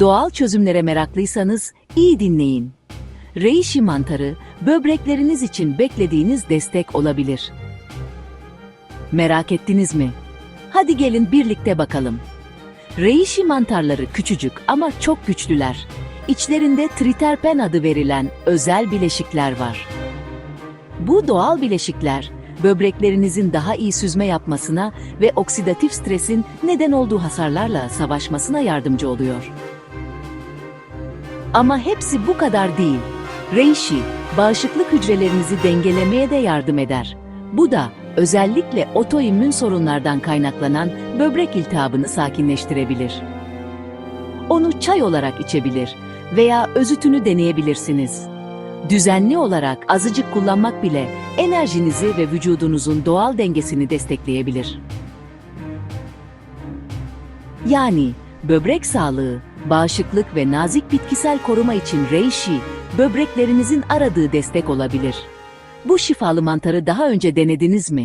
Doğal çözümlere meraklıysanız iyi dinleyin. Reishi mantarı böbrekleriniz için beklediğiniz destek olabilir. Merak ettiniz mi? Hadi gelin birlikte bakalım. Reishi mantarları küçücük ama çok güçlüler. İçlerinde triterpen adı verilen özel bileşikler var. Bu doğal bileşikler böbreklerinizin daha iyi süzme yapmasına ve oksidatif stresin neden olduğu hasarlarla savaşmasına yardımcı oluyor. Ama hepsi bu kadar değil. Reishi, bağışıklık hücrelerinizi dengelemeye de yardım eder. Bu da özellikle otoimmün sorunlardan kaynaklanan böbrek iltihabını sakinleştirebilir. Onu çay olarak içebilir veya özütünü deneyebilirsiniz. Düzenli olarak azıcık kullanmak bile enerjinizi ve vücudunuzun doğal dengesini destekleyebilir. Yani böbrek sağlığı, bağışıklık ve nazik bitkisel koruma için reishi, böbreklerinizin aradığı destek olabilir. Bu şifalı mantarı daha önce denediniz mi?